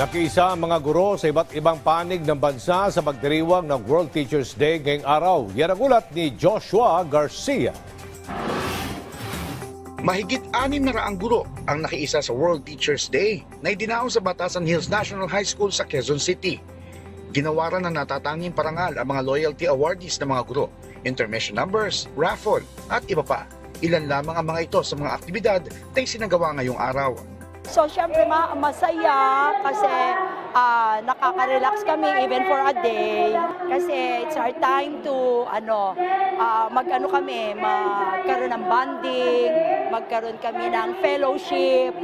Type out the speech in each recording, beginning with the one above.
Nakiisa ang mga guro sa iba't ibang panig ng bansa sa pagdiriwang ng World Teachers Day ngayong araw. Yan ang ulat ni Joshua Garcia. Mahigit anim na raang guro ang nakiisa sa World Teachers Day na idinaon sa Batasan Hills National High School sa Quezon City. Ginawaran ng natatanging parangal ang mga loyalty awardees ng mga guro, intermission numbers, raffle at iba pa. Ilan lamang ang mga ito sa mga aktibidad na isinagawa ngayong araw. So, syempre, ma- masaya kasi ah, nakaka-relax kami even for a day. Kasi it's our time to, ano, ah, mag-ano kami, magkaroon ng bonding, magkaroon kami ng fellowship,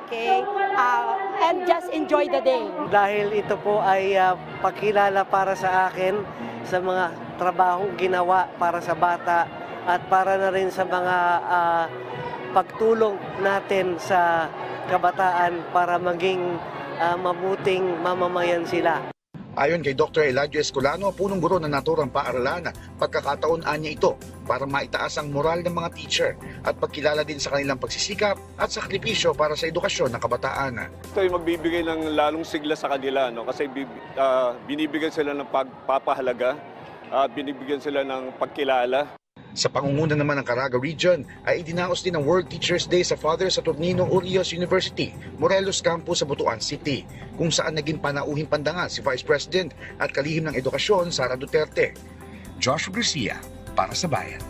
okay? Ah, and just enjoy the day. dahil ito po ay ah, pagkilala para sa akin sa mga trabahong ginawa para sa bata at para na rin sa mga ah, pagtulong natin sa kabataan para maging ah, mabuting mamamayan sila. Ayon kay Dr. Eladio Escolano, punong guro ng naturang paaralan, pagkakataon niya ito para maitaas ang moral ng mga teacher at pagkilala din sa kanilang pagsisikap at sakripisyo para sa edukasyon ng kabataan. ito ay magbibigay ng lalong sigla sa kanila no kasi ah, binibigyan sila ng pagpapahalaga at binibigyan sila ng pagkilala Sa pangunguna naman ng Caraga Region ay idinaos din ang World Teachers Day sa Father Saturnino Urios University, Morelos Campus sa Butuan City, kung saan naging panauhing pandangal si Vice President at kalihim ng edukasyon Sara Duterte. Joshua Garcia, para sa Bayan.